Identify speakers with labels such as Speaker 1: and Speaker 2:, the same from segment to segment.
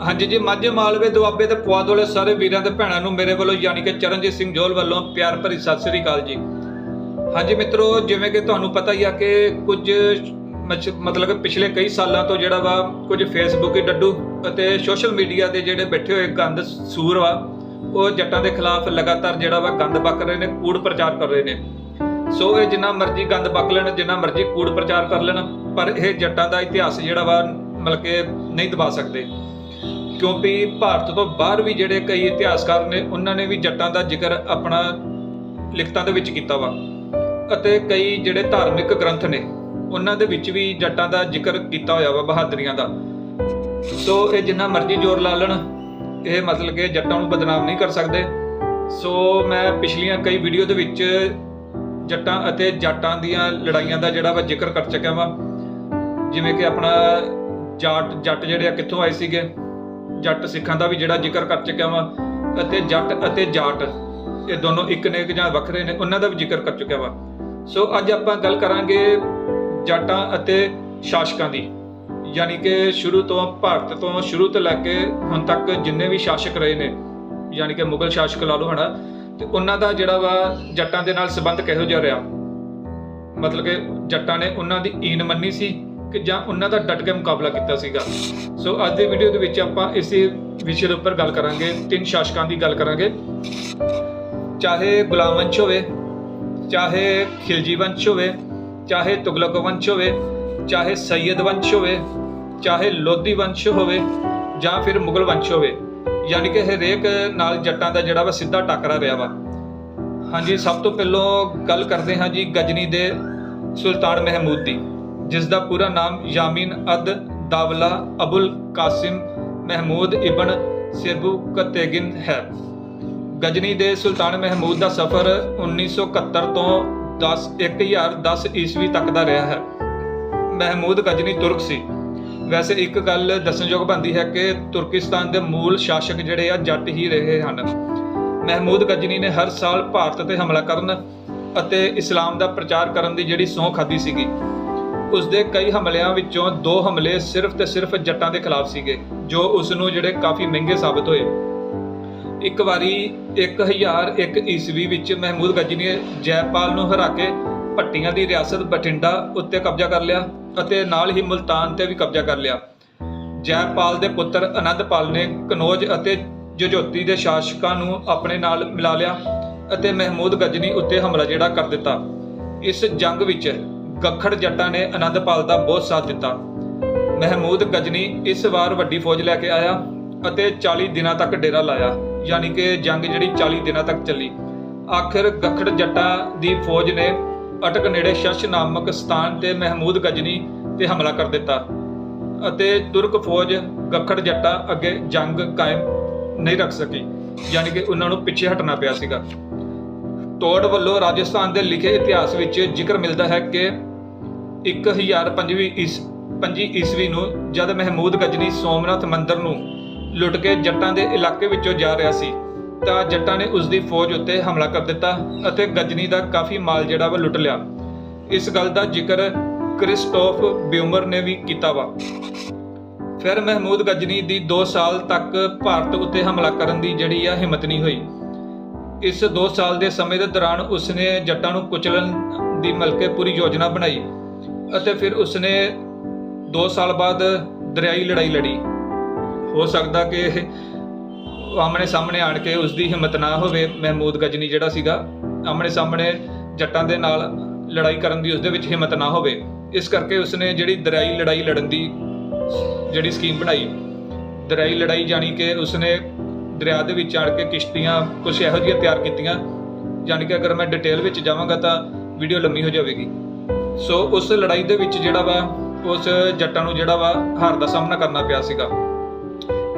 Speaker 1: ਹਾਂਜੀ ਜੀ, ਮਾਝੇ ਮਾਲਵੇ ਦੁਆਬੇ ਤੇ ਪੁਆਧ ਵਾਲੇ ਸਾਰੇ ਵੀਰਾਂ ਤੇ ਭੈਣਾਂ ਨੂੰ ਮੇਰੇ ਵੱਲੋਂ ਯਾਨੀ ਕਿ ਚਰਨਜੀਤ ਸਿੰਘ ਜੋਲ ਵੱਲੋਂ ਪਿਆਰ ਭਰੀ ਸਤਿ ਸ੍ਰੀ ਅਕਾਲ ਜੀ। ਹਾਂਜੀ ਮਿੱਤਰੋ, ਜਿਵੇਂ ਕਿ ਤੁਹਾਨੂੰ ਪਤਾ ਹੀ ਆ ਕਿ ਕੁਝ ਮਤਲਬ ਪਿਛਲੇ ਕਈ ਸਾਲਾਂ ਤੋਂ ਜਿਹੜਾ ਵਾ ਕੁਝ ਫੇਸਬੁੱਕੀ ਡੱਡੂ ਅਤੇ ਸੋਸ਼ਲ ਮੀਡੀਆ ਦੇ ਜਿਹੜੇ ਬੈਠੇ ਹੋਏ ਗੰਦ ਸੂਰ ਵਾ, ਉਹ ਜੱਟਾਂ ਦੇ ਖਿਲਾਫ ਲਗਾਤਾਰ ਜਿਹੜਾ ਵਾ ਗੰਦ ਬਕ ਰਹੇ ਨੇ, ਕੂੜ ਪ੍ਰਚਾਰ ਕਰ ਰਹੇ ਨੇ। ਸੋ ਇਹ ਜਿੰਨਾ ਮਰਜ਼ੀ ਗੰਦ ਬਕ ਲੈਣ, ਜਿੰਨਾ ਮਰਜ਼ੀ ਕੂੜ ਪ੍ਰਚਾਰ ਕਰ ਲੈਣ, ਪਰ ਇਹ ਜੱਟਾਂ ਦਾ ਇਤਿਹਾਸ ਜਿਹੜਾ ਵਾ ਮਤਲਬ ਕਿ ਨਹੀਂ ਦਬਾ ਸਕਦੇ। ਕਿਉਂਕਿ ਭਾਰਤ ਤੋਂ ਬਾਹਰ ਵੀ ਜਿਹੜੇ ਕਈ ਇਤਿਹਾਸਕਾਰ ਨੇ, ਉਹਨਾਂ ਨੇ ਵੀ ਜੱਟਾਂ ਦਾ ਜ਼ਿਕਰ ਆਪਣਾ ਲਿਖਤਾਂ ਦੇ ਵਿੱਚ ਕੀਤਾ ਵਾ। ਅਤੇ ਕਈ ਜਿਹੜੇ ਧਾਰਮਿਕ ਗ੍ਰੰਥ ਨੇ, ਉਹਨਾਂ ਦੇ ਵਿੱਚ ਵੀ ਜੱਟਾਂ ਦਾ ਜ਼ਿਕਰ ਕੀਤਾ ਹੋਇਆ ਵਾ, ਬਹਾਦਰੀਆਂ ਦਾ। ਸੋ ਇਹ ਜਿੰਨਾ ਮਰਜ਼ੀ ਜ਼ੋਰ ਲਾ ਲੈਣ, ਇਹ ਮਤਲਬ ਕਿ ਜੱਟਾਂ ਨੂੰ ਬਦਨਾਮ ਨਹੀਂ ਕਰ ਸਕਦੇ। ਸੋ ਮੈਂ ਪਿਛਲੀਆਂ ਕਈ ਵੀਡੀਓ ਦੇ ਵਿੱਚ ਜੱਟਾਂ ਅਤੇ ਜੱਟਾਂ ਦੀਆਂ ਲੜਾਈਆਂ ਦਾ ਜਿਹੜਾ ਵਾ ਜ਼ਿਕਰ ਕਰ ਚੁੱਕਿਆ ਵਾ। ਜਿਵੇਂ ਕਿ ਆਪਣਾ ਜਾਟ ਜੱਟ ਜਿਹੜੇ ਆ, ਕਿੱਥੋਂ ਆਏ ਸੀਗੇ? ਜੱਟ ਸਿੱਖਾਂ ਦਾ ਵੀ ਜਿਹੜਾ ਜ਼ਿਕਰ ਕਰ ਚੁੱਕਿਆ ਵਾ, ਅਤੇ ਜੱਟ ਅਤੇ ਜਾਟ, ਇਹ ਦੋਨੋਂ ਇੱਕ ਨੇ ਜਾਂ ਵੱਖਰੇ ਨੇ, ਉਹਨਾਂ ਦਾ ਵੀ ਜ਼ਿਕਰ ਕਰ ਚੁੱਕਿਆ ਵਾ। ਸੋ ਅੱਜ ਆਪਾਂ ਗੱਲ ਕਰਾਂਗੇ ਜੱਟਾਂ ਅਤੇ ਸ਼ਾਸਕਾਂ ਦੀ। ਯਾਨੀ ਕਿ ਸ਼ੁਰੂ ਤੋਂ ਭਾਰਤ ਤੋਂ ਸ਼ੁਰੂ ਤੋਂ ਲੈ ਕੇ ਹੁਣ ਤੱਕ ਜਿੰਨੇ ਵੀ ਸ਼ਾਸਕ ਰਹੇ ਨੇ, ਯਾਨੀ ਕਿ ਮੁਗਲ ਸ਼ਾਸਕ ਲਾ ਲਓ ਹਨਾ, ਤੇ ਉਹਨਾਂ ਦਾ ਜਿਹੜਾ ਵਾ ਜੱਟਾਂ ਦੇ ਨਾਲ ਸੰਬੰਧ ਕਿਹੋ ਜਿਹਾ ਰਿਹਾ? ਮਤਲਬ ਕਿ ਜੱਟਾਂ ਨੇ ਉਹਨਾਂ ਦੀ ਈਨ ਮੰਨੀ ਸੀ ਕਿ ਜਾਂ ਉਹਨਾਂ ਦਾ ਡਟ ਕੇ ਮੁਕਾਬਲਾ ਕੀਤਾ ਸੀਗਾ। ਸੋ ਅੱਜ ਦੀ ਵੀਡੀਓ ਦੇ ਵਿੱਚ ਆਪਾਂ ਇਸੇ ਵਿਸ਼ੇ ਦੇ ਉੱਪਰ ਗੱਲ ਕਰਾਂਗੇ, ਤਿੰਨ ਸ਼ਾਸਕਾਂ ਦੀ ਗੱਲ ਕਰਾਂਗੇ। ਚਾਹੇ ਗੁਲਾਮ ਵੰਸ਼ ਹੋਵੇ, ਚਾਹੇ ਖਿਲਜੀ ਵੰਸ਼ ਹੋਵੇ, ਚਾਹੇ ਤੁਗਲਕ ਵੰਸ਼ ਹੋਵੇ, ਚਾਹੇ ਸੈਯਦ ਵੰਸ਼ ਹੋਵੇ, ਚਾਹੇ ਲੋਧੀ ਵੰਸ਼ ਹੋਵੇ, ਜਾਂ ਫਿਰ ਮੁਗਲ ਵੰਸ਼ ਹੋਵੇ, ਯਾਨੀ ਕਿ ਹਰੇਕ ਨਾਲ ਜੱਟਾਂ ਦਾ ਜਿਹੜਾ ਵਾ ਸਿੱਧਾ ਟੱਕਰਾ ਰਿਹਾ ਵਾ। ਹਾਂਜੀ, ਸਭ ਤੋਂ ਪਹਿਲਾਂ ਗੱਲ ਕਰਦੇ ਹਾਂ ਜੀ ਗਜਨੀ ਦੇ ਸੁਲਤਾਨ ਮਹਿਮੂਦ ਦੀ। ਜਿਸ ਦਾ ਪੂਰਾ ਨਾਮ ਯਾਮੀਨ ਅਦ ਦਾਵਲਾ ਅਬੁਲ ਕਾਸਿਮ ਮਹਿਮੂਦ ਇਬਨ ਸਿਰਬੂ ਕਤੇਗਿਨ ਹੈ। ਗਜਨੀ ਦੇ ਸੁਲਤਾਨ ਮਹਿਮੂਦ ਦਾ ਸਫ਼ਰ 1971 ਤੋਂ 10 1010 ਈਸਵੀ ਤੱਕ ਦਾ ਰਿਹਾ ਹੈ। ਮਹਿਮੂਦ ਗਜਨੀ ਤੁਰਕ ਸੀ। ਵੈਸੇ ਇੱਕ ਗੱਲ ਦੱਸਣਯੋਗ ਬਣਦੀ ਹੈ ਕਿ ਤੁਰਕਿਸਤਾਨ ਦੇ ਮੂਲ ਸ਼ਾਸਕ ਜਿਹੜੇ ਆ, ਜੱਟ ਹੀ ਰਹੇ ਹਨ। ਮਹਿਮੂਦ ਗਜਨੀ ਨੇ ਹਰ ਸਾਲ ਭਾਰਤ ਤੇ ਹਮਲਾ ਕਰਨ ਅਤੇ ਇਸਲਾਮ ਦਾ ਪ੍ਰਚਾਰ ਕਰਨ ਦੀ ਜਿਹੜੀ ਸਹੁੰ ਖਾਧੀ ਸੀਗੀ। ਉਸ ਦੇ ਕਈ ਹਮਲਿਆਂ ਵਿੱਚੋਂ ਦੋ ਹਮਲੇ ਸਿਰਫ ਤੇ ਸਿਰਫ ਜੱਟਾਂ ਦੇ ਖਿਲਾਫ ਸੀਗੇ, ਜੋ ਉਸ ਨੂੰ ਜਿਹੜੇ ਕਾਫੀ ਮਹਿੰਗੇ ਸਾਬਤ ਹੋਏ। ਇੱਕ ਵਾਰੀ 1001 ਈਸਵੀ ਵਿੱਚ ਮਹਿਮੂਦ ਗਜਨੀ ਨੇ ਜੈਪਾਲ ਨੂੰ ਹਰਾ ਕੇ ਭੱਟੀਆਂ ਦੀ ਰਿਆਸਤ ਬਠਿੰਡਾ ਉੱਤੇ ਕਬਜ਼ਾ ਕਰ ਲਿਆ ਅਤੇ ਨਾਲ ਹੀ ਮੁਲਤਾਨ ਤੇ ਵੀ ਕਬਜ਼ਾ ਕਰ ਲਿਆ। ਜੈਪਾਲ ਦੇ ਪੁੱਤਰ ਆਨੰਦਪਾਲ ਨੇ ਕਨੌਜ ਅਤੇ ਜਜੋਤੀ ਦੇ ਸ਼ਾਸਕਾਂ ਨੂੰ ਆਪਣੇ ਨਾਲ ਮਿਲਾ ਲਿਆ ਅਤੇ ਮਹਿਮੂਦ ਗਜਨੀ ਉੱਤੇ ਹਮਲਾ ਜਿਹੜਾ ਕਰ ਦਿੱਤਾ। ਇਸ ਜੰਗ ਵਿੱਚ ਗੱਖੜ ਜੱਟਾਂ ਨੇ ਆਨੰਦਪਾਲ ਦਾ ਬਹੁਤ ਸਾਥ ਦਿੱਤਾ। ਮਹਿਮੂਦ ਗਜਨੀ ਇਸ ਵਾਰ ਵੱਡੀ ਫੌਜ ਲੈ ਕੇ ਆਇਆ ਅਤੇ 40 ਦਿਨਾਂ ਤੱਕ ਡੇਰਾ ਲਾਇਆ, ਯਾਨੀ ਕਿ ਜੰਗ ਜਿਹੜੀ 40 ਦਿਨਾਂ ਤੱਕ ਚੱਲੀ। ਆਖਿਰ ਗੱਖੜ ਜੱਟਾਂ ਦੀ ਫੌਜ ਨੇ ਅਟਕ ਨੇੜੇ ਸ਼ਸ਼ ਨਾਮਕ ਸਥਾਨ ਤੇ ਮਹਿਮੂਦ ਗਜਨੀ ਤੇ ਹਮਲਾ ਕਰ ਦਿੱਤਾ ਅਤੇ ਤੁਰਕ ਫੌਜ ਗੱਖੜ ਜੱਟਾਂ ਅੱਗੇ ਜੰਗ ਕਾਇਮ ਨਹੀਂ ਰੱਖ ਸਕੀ, ਯਾਨੀ ਕਿ ਉਹਨਾਂ ਨੂੰ ਪਿੱਛੇ ਹਟਣਾ ਪਿਆ ਸੀਗਾ। ਤੋੜ ਵੱਲੋਂ ਰਾਜਸਥਾਨ ਦੇ ਲਿਖੇ ਇਤਿਹਾਸ ਵਿੱਚ ਜ਼ਿਕਰ ਮਿਲਦਾ ਹੈ ਕਿ 1005ਵੀਂ ਈਸ 25 ਈਸਵੀ ਨੂੰ ਜਦ ਮਹਿਮੂਦ ਗਜਨੀ ਸੋਮਨਾਥ ਮੰਦਿਰ ਨੂੰ ਲੁੱਟ ਕੇ ਜੱਟਾਂ ਦੇ ਇਲਾਕੇ ਵਿੱਚੋਂ ਜਾ ਰਿਹਾ ਸੀ, ਤਾਂ ਜੱਟਾਂ ਨੇ ਉਸ ਦੀ ਫੌਜ ਉੱਤੇ ਹਮਲਾ ਕਰ ਦਿੱਤਾ ਅਤੇ ਗਜਨੀ ਦਾ ਕਾਫੀ ਮਾਲ ਜਿਹੜਾ ਵਾ ਲੁੱਟ ਲਿਆ। ਇਸ ਗੱਲ ਦਾ ਜ਼ਿਕਰ ਕ੍ਰਿਸਟੋਫ ਬਿਊਮਰ ਨੇ ਵੀ ਕੀਤਾ ਵਾ। ਫਿਰ ਮਹਿਮੂਦ ਗਜਨੀ ਦੀ 2 ਸਾਲ ਤੱਕ ਭਾਰਤ ਉੱਤੇ ਹਮਲਾ ਕਰਨ ਦੀ ਜਿਹੜੀ ਆ ਹਿੰਮਤ ਨਹੀਂ ਹੋਈ। ਇਸ 2 ਸਾਲ ਦੇ ਸਮੇਂ ਦੇ ਦੌਰਾਨ ਉਸਨੇ ਜੱਟਾਂ ਨੂੰ ਕੁਚਲਣ ਦੀ ਮਲਕੇ ਪੂਰੀ ਯੋਜਨਾ ਬਣਾਈ। ਅਤੇ ਫਿਰ ਉਸਨੇ 2 ਸਾਲ ਬਾਅਦ ਦਰਿਆਈ ਲੜਾਈ ਲੜੀ। ਹੋ ਸਕਦਾ ਕਿ ਆਮਣੇ ਸਾਹਮਣੇ ਆਣ ਕੇ ਉਸ ਦੀ ਹਿੰਮਤ ਨਾ ਹੋਵੇ ਮਹਿਮੂਦ ਗਜਨੀ ਜਿਹੜਾ ਸੀਗਾ। ਆਮਣੇ ਸਾਹਮਣੇ ਜੱਟਾਂ ਦੇ ਨਾਲ ਲੜਾਈ ਕਰਨ ਦੀ ਉਸ ਦੇ ਵਿੱਚ ਹਿੰਮਤ ਨਾ ਹੋਵੇ। ਇਸ ਕਰਕੇ ਉਸਨੇ ਜਿਹੜੀ ਦਰਿਆਈ ਲੜਾਈ ਲੜਨ ਦੀ ਜਿਹੜੀ ਸਕੀਮ ਬਣਾਈ, ਦਰਿਆਈ ਲੜਾਈ ਜਾਣੀ ਕਿ ਉਸਨੇ ਦਰਿਆ ਦੇ ਵਿੱਚ ਆਣ ਕੇ ਕਿਸ਼ਤੀਆਂ ਕੁਝ ਇਹੋ ਜਿਹੀਆਂ ਤਿਆਰ ਕੀਤੀਆਂ। ਜਾਣੀ ਕਿ ਅਗਰ ਮੈਂ ਡਿਟੇਲ ਵਿੱਚ ਜਾਵਾਂਗਾ ਤਾਂ ਵੀਡੀਓ ਲੰਮੀ ਹੋ ਜਾਵੇਗੀ। ਸੋ ਉਸ ਲੜਾਈ ਦੇ ਵਿੱਚ ਜਿਹੜਾ ਵਾ, ਉਸ ਜੱਟਾਂ ਨੂੰ ਜਿਹੜਾ ਵਾ ਹਾਰ ਦਾ ਸਾਹਮਣਾ ਕਰਨਾ ਪਿਆ ਸੀਗਾ।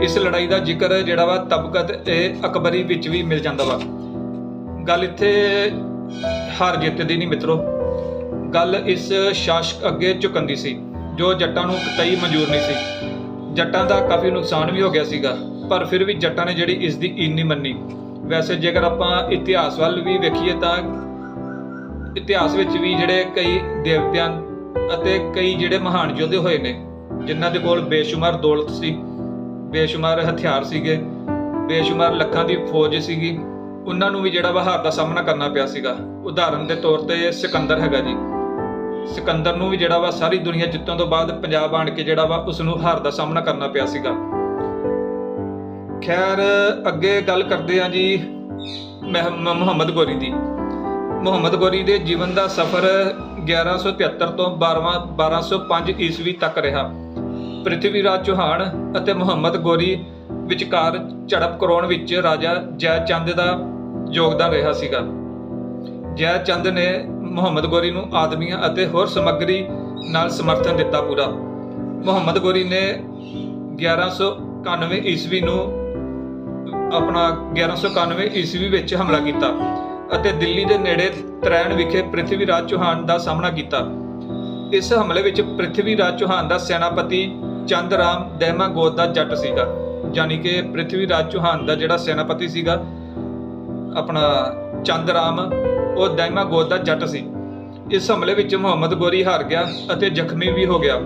Speaker 1: ਇਸ ਲੜਾਈ ਦਾ ਜ਼ਿਕਰ ਜਿਹੜਾ ਵਾ ਤਬਕਤ ਇਹ ਅਕਬਰੀ ਵਿੱਚ ਵੀ ਮਿਲ ਜਾਂਦਾ ਵਾ। ਗੱਲ ਇੱਥੇ ਹਾਰ ਜਿੱਤ ਦੀ ਨਹੀਂ ਮਿੱਤਰੋ। ਗੱਲ ਇਸ ਸ਼ਾਸਕ ਅੱਗੇ ਝੁਕਣ ਦੀ ਸੀ, ਜੋ ਜੱਟਾਂ ਨੂੰ ਕਤਈ ਮਨਜ਼ੂਰ ਨਹੀਂ ਸੀ। ਜੱਟਾਂ ਦਾ ਕਾਫੀ ਨੁਕਸਾਨ ਵੀ ਹੋ ਗਿਆ ਸੀਗਾ, ਪਰ ਫਿਰ ਵੀ ਜੱਟਾਂ ਨੇ ਜਿਹੜੀ ਇਸ ਦੀ ਈਨ ਨਹੀਂ ਮੰਨੀ। ਵੈਸੇ ਜੇਕਰ ਆਪਾਂ ਇਤਿਹਾਸ ਵੱਲ ਵੀ ਵੇਖੀਏ ਤਾਂ ਇਤਿਹਾਸ ਵਿੱਚ ਵੀ ਜਿਹੜੇ ਕਈ ਦੇਵਤਿਆਂ ਅਤੇ ਕਈ ਜਿਹੜੇ ਮਹਾਨ ਯੋਧੇ ਹੋਏ ਨੇ, ਜਿਨ੍ਹਾਂ ਦੇ ਕੋਲ ਬੇਸ਼ੁਮਾਰ ਦੌਲਤ ਸੀ, ਬੇਸ਼ੁਮਾਰ ਹਥਿਆਰ ਸੀਗੇ, ਬੇਸ਼ੁਮਾਰ ਲੱਖਾਂ ਦੀ ਫੌਜ ਸੀਗੀ, ਉਹਨਾਂ ਨੂੰ ਵੀ ਜਿਹੜਾ ਵਾ ਹਾਰ ਦਾ ਸਾਹਮਣਾ ਕਰਨਾ ਪਿਆ ਸੀਗਾ। ਉਦਾਹਰਨ ਦੇ ਤੌਰ ਤੇ ਸਿਕੰਦਰ ਹੈਗਾ ਜੀ। ਸਿਕੰਦਰ ਨੂੰ ਵੀ ਜਿਹੜਾ ਵਾ ਸਾਰੀ ਦੁਨੀਆ ਜਿੱਤਣ ਤੋਂ ਬਾਅਦ ਪੰਜਾਬ ਆਣ ਕੇ ਜਿਹੜਾ ਵਾ ਉਸ ਨੂੰ ਹਾਰ ਦਾ ਸਾਹਮਣਾ ਕਰਨਾ ਪਿਆ ਸੀਗਾ। ਖੈਰ, ਅੱਗੇ ਗੱਲ ਕਰਦੇ ਹਾਂ ਜੀ ਮਹ- ਮੁਹੰਮਦ ਗੋਰੀ ਦੀ। ਮੁਹੰਮਦ ਗੋਰੀ ਦੇ ਜੀਵਨ ਦਾ ਸਫ਼ਰ 1173 ਤੋਂ 12ਵਾਂ 1205 ਈਸਵੀ ਤੱਕ ਰਿਹਾ। ਪ੍ਰਿਥਵੀ ਰਾਜ ਚੌਹਾਨ ਅਤੇ ਮੁਹੰਮਦ ਗੋਰੀ ਵਿਚਕਾਰ ਝੜਪ ਕਰਾਉਣ ਵਿੱਚ ਰਾਜਾ ਜੈ ਚੰਦ ਦਾ ਯੋਗਦਾਨ ਰਿਹਾ ਸੀਗਾ। ਜੈ ਚੰਦ ਨੇ ਮੁਹੰਮਦ ਗੋਰੀ ਨੂੰ ਆਦਮੀਆਂ ਅਤੇ ਹੋਰ ਸਮੱਗਰੀ ਨਾਲ ਸਮਰਥਨ ਦਿੱਤਾ ਪੂਰਾ। ਮੁਹੰਮਦ ਗੋਰੀ ਨੇ 1191 ਈਸਵੀ ਨੂੰ ਆਪਣਾ 1191 ਈਸਵੀ ਵਿੱਚ ਹਮਲਾ ਕੀਤਾ। ਅਤੇ ਦਿੱਲੀ ਦੇ ਨੇੜੇ ਤਰੈਣ ਵਿਖੇ ਪ੍ਰਿਥਵੀ ਰਾਜ ਚੌਹਾਨ ਦਾ ਸਾਹਮਣਾ ਕੀਤਾ। ਇਸ ਹਮਲੇ ਵਿੱਚ ਪ੍ਰਿਥਵੀ ਰਾਜ ਚੌਹਾਨ ਦਾ ਸੈਨਾਪਤੀ ਚੰਦ ਰਾਮ ਦਹਿਮਾ ਗੋਤ ਦਾ ਜੱਟ ਸੀਗਾ। ਯਾਨੀ ਕਿ ਪ੍ਰਿਥਵੀ ਰਾਜ ਚੌਹਾਨ ਦਾ ਜਿਹੜਾ ਸੈਨਾਪਤੀ ਸੀਗਾ, ਆਪਣਾ ਚੰਦ ਰਾਮ ਉਹ ਦਹਿਮਾ ਗੋਤ ਦਾ ਜੱਟ ਸੀ। ਇਸ ਹਮਲੇ ਵਿੱਚ ਮੁਹੰਮਦ ਗੋਰੀ ਹਾਰ ਗਿਆ ਅਤੇ ਜ਼ਖਮੀ ਵੀ ਹੋ ਗਿਆ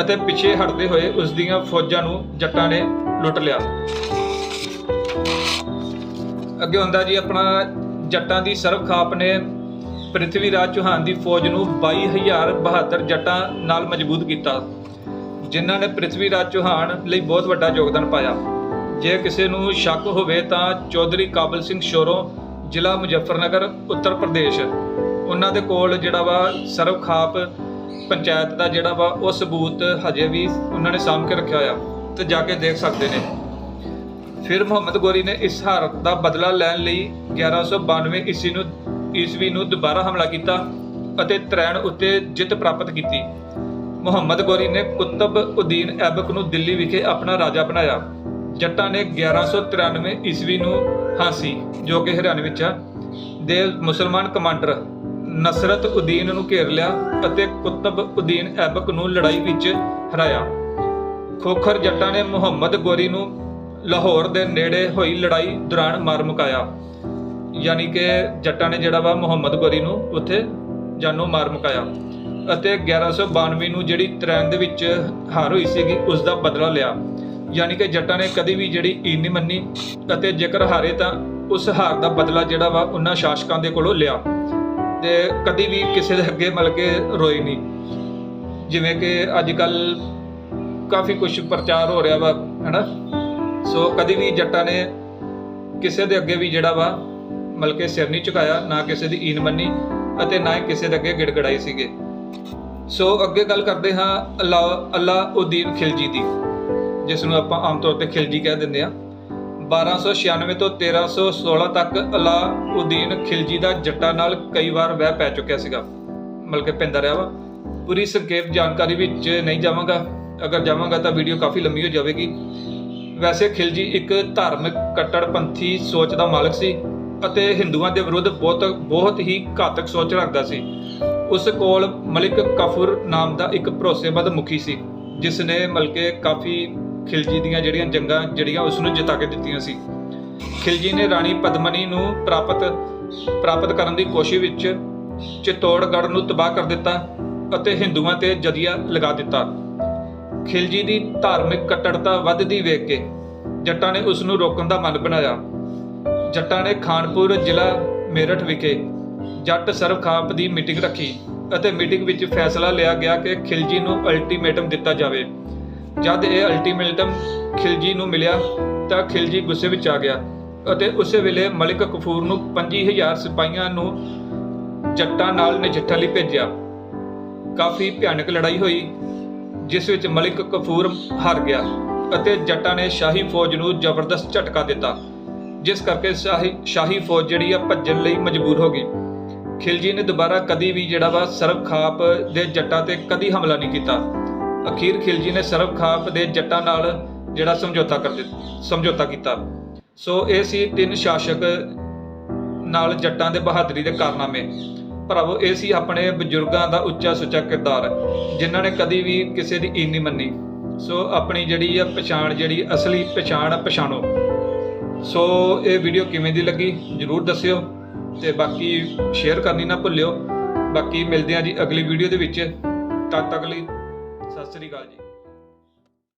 Speaker 1: ਅਤੇ ਪਿੱਛੇ ਹਟਦੇ ਹੋਏ ਉਸ ਦੀਆਂ ਫੌਜਾਂ ਨੂੰ ਜੱਟਾਂ ਨੇ ਲੁੱਟ ਲਿਆ। ਅੱਗੇ ਹੁੰਦਾ ਜੀ ਆਪਣਾ ਜੱਟਾਂ ਦੀ ਸਰਵ ਖਾਪ ਨੇ ਪ੍ਰਿਥਵੀ ਰਾਜ ਚੌਹਾਨ ਦੀ ਫੌਜ ਨੂੰ 22000 ਬਹਾਦਰ ਜੱਟਾਂ ਨਾਲ ਮਜ਼ਬੂਤ ਕੀਤਾ, ਜਿਨ੍ਹਾਂ ਨੇ ਪ੍ਰਿਥਵੀ ਰਾਜ ਚੌਹਾਨ ਲਈ ਬਹੁਤ ਵੱਡਾ ਯੋਗਦਾਨ ਪਾਇਆ। ਜੇ ਕਿਸੇ ਨੂੰ ਸ਼ੱਕ ਹੋਵੇ ਤਾਂ ਚੌਧਰੀ ਕਾਬਲ ਸਿੰਘ ਸ਼ੋਰੋਂ ਜ਼ਿਲ੍ਹਾ ਮੁਜ਼ੱਫਰਨਗਰ, ਉੱਤਰ ਪ੍ਰਦੇਸ਼। ਉਹਨਾਂ ਦੇ ਕੋਲ ਜਿਹੜਾ ਵਾ ਸਰਵ ਖਾਪ ਪੰਚਾਇਤ ਦਾ ਜਿਹੜਾ ਵਾ ਉਹ ਸਬੂਤ ਹਜੇ ਵੀ ਉਹਨਾਂ ਨੇ ਸਾਂਭ ਕੇ ਰੱਖਿਆ ਹੋਇਆ, ਤੇ ਜਾ ਕੇ ਦੇਖ ਸਕਦੇ ਨੇ। ਫਿਰ ਮੁਹੰਮਦ ਗੋਰੀ ਨੇ ਇਸ ਹਾਰਤ ਦਾ ਬਦਲਾ ਲੈਣ ਲਈ 1192 ਈਸਵੀ ਨੂੰ ਈਸਵੀ ਨੂੰ ਦੁਬਾਰਾ ਹਮਲਾ ਕੀਤਾ ਅਤੇ ਤਰੈਣ ਉੱਤੇ ਜਿੱਤ ਪ੍ਰਾਪਤ ਕੀਤੀ। ਮੁਹੰਮਦ ਗੋਰੀ ਨੇ ਕੁਤਬ ਉਦੀਨ ਐਬਕ ਨੂੰ ਦਿੱਲੀ ਵਿਖੇ ਆਪਣਾ ਰਾਜਾ ਬਣਾਇਆ। ਜੱਟਾਂ ਨੇ 1193 ਈਸਵੀ ਨੂੰ ਹਾਸੀ, ਜੋ ਕਿ ਹਰਿਆਣੇ ਵਿੱਚ ਆ, ਦੇ ਮੁਸਲਮਾਨ ਕਮਾਂਡਰ ਨਸਰਤ ਉਦੀਨ ਨੂੰ ਘੇਰ ਲਿਆ ਅਤੇ ਕੁਤਬ ਉਦੀਨ ਐਬਕ ਨੂੰ ਲੜਾਈ ਵਿੱਚ ਹਰਾਇਆ। ਖੋਖਰ ਜੱਟਾਂ ਨੇ ਮੁਹੰਮਦ ਗੋਰੀ ਨੂੰ ਲਾਹੌਰ ਦੇ ਨੇੜੇ ਹੋਈ ਲੜਾਈ ਦੌਰਾਨ ਮਾਰ ਮੁਕਾਇਆ। ਯਾਨੀ ਕਿ ਜੱਟਾਂ ਨੇ ਜਿਹੜਾ ਵਾ ਮੁਹੰਮਦ ਗੋਰੀ ਨੂੰ ਉੱਥੇ ਜਾਨੋਂ ਮਾਰ ਮੁਕਾਇਆ। ਅਤੇ 1192 ਨੂੰ ਜਿਹੜੀ ਤਰੈਨ ਦੇ ਵਿੱਚ ਹਾਰ ਹੋਈ ਸੀਗੀ, ਉਸ ਦਾ ਬਦਲਾ ਲਿਆ। ਯਾਨੀ ਕਿ ਜੱਟਾਂ ਨੇ ਕਦੀ ਵੀ ਜਿਹੜੀ ਈਨ ਨਹੀਂ ਮੰਨੀ ਅਤੇ ਜੇਕਰ ਹਾਰੇ ਤਾਂ ਉਸ ਹਾਰ ਦਾ ਬਦਲਾ ਜਿਹੜਾ ਵਾ ਉਹਨਾਂ ਸ਼ਾਸਕਾਂ ਦੇ ਕੋਲੋਂ ਲਿਆ ਤੇ ਕਦੀ ਵੀ ਕਿਸੇ ਦੇ ਅੱਗੇ ਮਲ ਕੇ ਰੋਏ ਨਹੀਂ। ਜਿਵੇਂ ਕਿ ਅੱਜ ਕੱਲ ਕਾਫੀ ਕੁਝ ਪ੍ਰਚਾਰ ਹੋ ਰਿਹਾ ਵਾ ਹੈਨਾ ਸੋ ਕਦੀ ਵੀ ਜੱਟਾਂ ਨੇ ਕਿਸੇ ਦੇ ਅੱਗੇ ਵੀ ਜਿਹੜਾ ਵਾ ਮਲ ਕੇ ਸਿਰ ਨਹੀਂ ਝੁਕਾਇਆ, ਨਾ ਕਿਸੇ ਦੀ ਈਨ ਮੰਨੀ ਅਤੇ ਨਾ ਹੀ ਕਿਸੇ ਦੇ ਅੱਗੇ ਗਿੜਗੜਾਈ ਸੀਗੇ। ਸੋ ਅੱਗੇ ਗੱਲ ਕਰਦੇ ਹਾਂ ਅੱਲਾ ਅੱਲਾ ਉਦੀਨ ਖਿਲਜੀ ਦੀ ਜਿਸ ਨੂੰ ਆਪਾਂ ਆਮ ਤੌਰ ਤੇ ਖਿਲਜੀ ਕਹਿ ਦਿੰਦੇ ਆ 1296 ਤੋਂ 1316 ਤੱਕ ਅੱਲਾ ਉਦੀਨ ਖਿਲਜੀ ਦਾ ਜੱਟਾਂ ਨਾਲ ਕਈ ਵਾਰ ਵਹਿ ਪੈ ਚੁੱਕਿਆ ਸੀਗਾ। ਮਤਲਬ ਕਿ ਪੈਂਦਾ ਰਿਹਾ ਵਾ। ਪੂਰੀ ਸੰਖੇਪ ਜਾਣਕਾਰੀ ਵਿੱਚ ਨਹੀਂ ਜਾਵਾਂਗਾ। ਅਗਰ ਜਾਵਾਂਗਾ ਤਾਂ ਵੀਡੀਓ ਕਾਫੀ ਲੰਮੀ ਹੋ ਜਾਵੇਗੀ। ਵੈਸੇ ਖਿਲਜੀ ਇੱਕ ਧਾਰਮਿਕ ਕੱਟੜਪੰਥੀ ਸੋਚ ਦਾ ਮਾਲਕ ਸੀ ਅਤੇ ਹਿੰਦੂਆਂ ਦੇ ਵਿਰੁੱਧ ਬਹੁਤ ਬਹੁਤ ਹੀ ਘਾਤਕ ਸੋਚ ਰੱਖਦਾ ਸੀ। ਉਸ ਕੋਲ ਮਲਿਕ ਕਫੂਰ ਨਾਮ ਦਾ ਇੱਕ ਭਰੋਸੇਮੰਦ ਮੁਖੀ ਸੀ ਜਿਸ ਨੇ ਮਲਕੇ ਕਾਫੀ ਖਿਲਜੀ ਦੀਆਂ ਜਿਹੜੀਆਂ ਜੰਗਾਂ, ਜਿਹੜੀਆਂ ਉਸ ਨੂੰ ਜਿਤਾ ਕੇ ਦਿੱਤੀਆਂ ਸੀ। ਖਿਲਜੀ ਨੇ ਰਾਣੀ ਪਦਮਨੀ ਨੂੰ ਪ੍ਰਾਪਤ ਪ੍ਰਾਪਤ ਕਰਨ ਦੀ ਕੋਸ਼ਿਸ਼ ਵਿੱਚ ਚਿਤੌੜਗੜ੍ਹ ਨੂੰ ਤਬਾਹ ਕਰ ਦਿੱਤਾ ਅਤੇ ਹਿੰਦੂਆਂ ਤੇ ਜਦੀਆ ਲਗਾ ਦਿੱਤਾ। ਖਿਲਜੀ ਦੀ ਧਾਰਮਿਕ ਕੱਟੜਤਾ ਵੱਧਦੀ ਵੇਖ ਕੇ ਜੱਟਾਂ ਨੇ ਉਸ ਨੂੰ ਰੋਕਣ ਦਾ ਮਨ ਬਣਾਇਆ। ਜੱਟਾਂ ਨੇ ਖਾਨਪੁਰ ਜ਼ਿਲ੍ਹਾ ਮੇਰਠ ਵਿਖੇ ਜੱਟ ਸਰਵਖਾਪ ਦੀ ਮੀਟਿੰਗ ਰੱਖੀ ਅਤੇ ਮੀਟਿੰਗ ਵਿੱਚ ਫੈਸਲਾ ਲਿਆ ਗਿਆ ਕਿ ਖਿਲਜੀ ਨੂੰ ਅਲਟੀਮੇਟਮ ਦਿੱਤਾ ਜਾਵੇ। ਜਦ ਇਹ ਅਲਟੀਮੇਟਮ ਖਿਲਜੀ ਨੂੰ ਮਿਲਿਆ ਤਾਂ ਖਿਲਜੀ ਗੁੱਸੇ ਵਿੱਚ ਆ ਗਿਆ ਅਤੇ ਉਸੇ ਵੇਲੇ ਮਲਿਕ ਕਫੂਰ ਨੂੰ 25000 ਸਿਪਾਹੀਆਂ ਨੂੰ ਜੱਟਾਂ ਨਾਲ ਨਜਿੱਠਣ ਲਈ ਭੇਜਿਆ। ਕਾਫੀ ਭਿਆਨਕ ਲੜਾਈ ਹੋਈ ਜਿਸ ਵਿੱਚ ਮਲਿਕ ਕਫੂਰ ਹਾਰ ਗਿਆ ਅਤੇ ਜੱਟਾਂ ਨੇ ਸ਼ਾਹੀ ਫੌਜ ਨੂੰ ਜ਼ਬਰਦਸਤ ਝਟਕਾ ਦਿੱਤਾ, ਜਿਸ ਕਰਕੇ ਸ਼ਾਹੀ ਸ਼ਾਹੀ ਫੌਜ ਜਿਹੜੀ ਆ ਭੱਜਣ ਲਈ ਮਜਬੂਰ ਹੋ ਗਈ। ਖਿਲਜੀ ਨੇ ਦੁਬਾਰਾ ਕਦੀ ਵੀ ਜਿਹੜਾ ਵਾ ਸਰਬ ਖਾਪ ਦੇ ਜੱਟਾਂ ਤੇ ਕਦੀ ਹਮਲਾ ਨਹੀਂ ਕੀਤਾ। ਅਖੀਰ ਖਿਲਜੀ ਨੇ ਸਰਬ ਖਾਪ ਦੇ ਜੱਟਾਂ ਨਾਲ ਜਿਹੜਾ ਸਮਝੌਤਾ ਕਰ ਦਿੱਤਾ ਸਮਝੌਤਾ ਕੀਤਾ। ਸੋ ਇਹ ਸੀ ਤਿੰਨ ਸ਼ਾਸਕ ਨਾਲ ਜੱਟਾਂ ਦੇ ਬਹਾਦਰੀ ਦੇ ਕਾਰਨਾਮੇ। ਭਰਾਵੋ ਇਹ ਸੀ ਆਪਣੇ ਬਜ਼ੁਰਗਾਂ ਦਾ ਉੱਚਾ ਸੁੱਚਾ ਕਿਰਦਾਰ ਜਿਨ੍ਹਾਂ ਨੇ ਕਦੀ ਵੀ ਕਿਸੇ ਦੀ ਈਨ ਨਹੀਂ ਮੰਨੀ। ਸੋ ਆਪਣੀ ਜਿਹੜੀ ਆ ਪਛਾਣ ਜਿਹੜੀ ਅਸਲੀ ਪਛਾਣ ਆ, ਪਛਾਣੋ। ਸੋ ਇਹ ਵੀਡੀਓ ਕਿਵੇਂ ਦੀ ਲੱਗੀ ਜਰੂਰ ਦੱਸਿਓ ਤੇ ਬਾਕੀ ਸ਼ੇਅਰ ਕਰਨੀ ਨਾ ਭੁੱਲਿਓ। ਬਾਕੀ ਮਿਲਦੇ ਹਾਂ ਜੀ ਅਗਲੀ ਵੀਡੀਓ ਦੇ ਵਿੱਚ। ਤਦ ਤੱਕ ਲਈ ਸਤਿ ਸ੍ਰੀ ਅਕਾਲ ਜੀ।